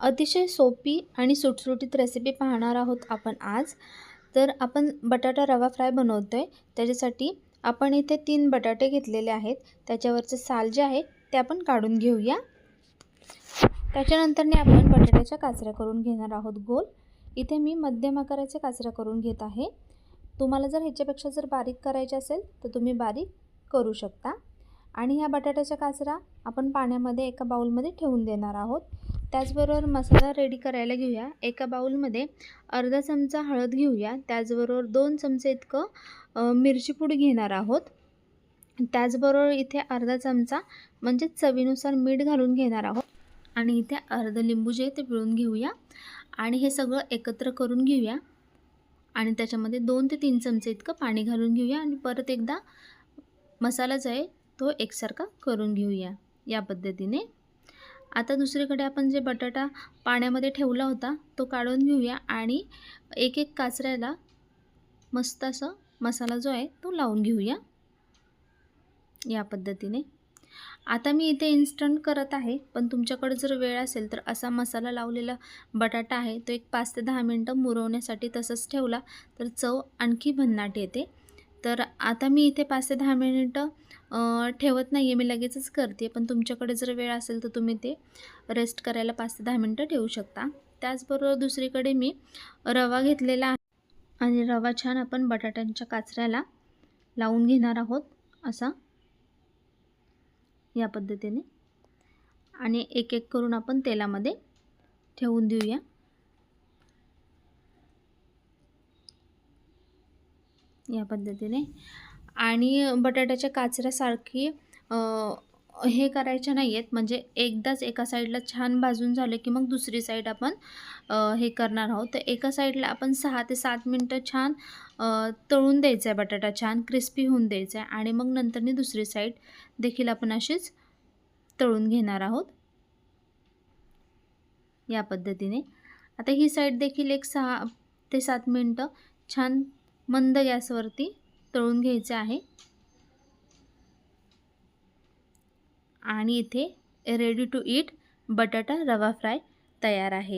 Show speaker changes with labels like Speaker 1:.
Speaker 1: अतिशय सोपी आणि सुटसुटीत रेसिपी पाहणार आहोत आपण आज. तर आपण बटाटा रवा फ्राय बनवतो आहे त्याच्यासाठी आपण इथे तीन बटाटे घेतलेले आहेत. त्याच्यावरचं साल जे आहे ते आपण काढून घेऊया. त्याच्यानंतरने आपण बटाट्याच्या काचऱ्या करून घेणार आहोत गोल. इथे मी मध्यम आकाराच्या काचऱ्या करून घेत आहे. तुम्हाला जर ह्याच्यापेक्षा जर बारीक करायचे असेल तर तुम्ही बारीक करू शकता. आणि ह्या बटाट्याच्या काचरा आपण पाण्यामध्ये एका बाऊलमध्ये ठेवून देणार आहोत. त्याचबरोबर मसाला रेडी करायला घेऊया. एका बाऊलमध्ये अर्धा चमचा हळद घेऊया. त्याचबरोबर दोन चमचे इतकं मिरची पूड घेणार आहोत. त्याचबरोबर इथे अर्धा चमचा म्हणजे चवीनुसार मीठ घालून घेणार आहोत. आणि इथे अर्ध लिंबू जे आहे ते पिळून घेऊया. आणि हे सगळं एकत्र करून घेऊया. आणि त्याच्यामध्ये दोन ते तीन चमचे इतकं पाणी घालून घेऊया. आणि परत एकदा मसाला जो आहे तो एकसारखा करून घेऊया या पद्धतीने. आता दुसरीकडे आपण जे बटाटा पाण्यामध्ये ठेवला होता तो काढून घेऊया आणि एक एक काचऱ्याला मस्त असं मसाला जो आहे तो लावून घेऊया या पद्धतीने. आता मी इथे इन्स्टंट करत आहे पण तुमच्याकडे जर वेळ असेल तर असा मसाला लावलेला बटाटा आहे तो एक पाच ते दहा मिनटं मुरवण्यासाठी तसंच ठेवला तर चव आणखी भन्नाट येते. तर आता मी इथे पाच ते दहा मिनिटं ठेवत नाही आहे मी लगेचच करते. पण तुमच्याकडे जर वेळ असेल तर तुम्ही ते रेस्ट करायला पाच ते दहा मिनटं ठेवू शकता. त्याचबरोबर दुसरीकडे मी रवा घेतलेला आहे. आणि रवा छान आपण बटाट्यांच्या काचऱ्याला लावून घेणार आहोत. असा या पद्धतीने. आणि एक एक करून आपण तेलामध्ये ठेवून देऊया. या पद्धतीने. आणि बटाट्याच्या काचऱ्यासारखी हे करायच्या नाही आहेत म्हणजे एकदाच एका साईडला छान भाजून झालं की मग दुसरी साईड आपण हे करणार आहोत. तर एका साईडला आपण सहा ते सात मिनटं छान तळून द्यायचं आहे बटाटा. छान क्रिस्पी होऊन द्यायचा आहे. आणि मग नंतरनी दुसरी साईड देखील आपण अशीच तळून घेणार आहोत. या पद्धतीने. आता ही साईड देखील एक सहा ते सात मिनटं छान मंद गॅसवरती तळून घ्यायचे आहे. आणि इथे रेडी टू ईट बटाटा रवा फ्राय तयार आहे.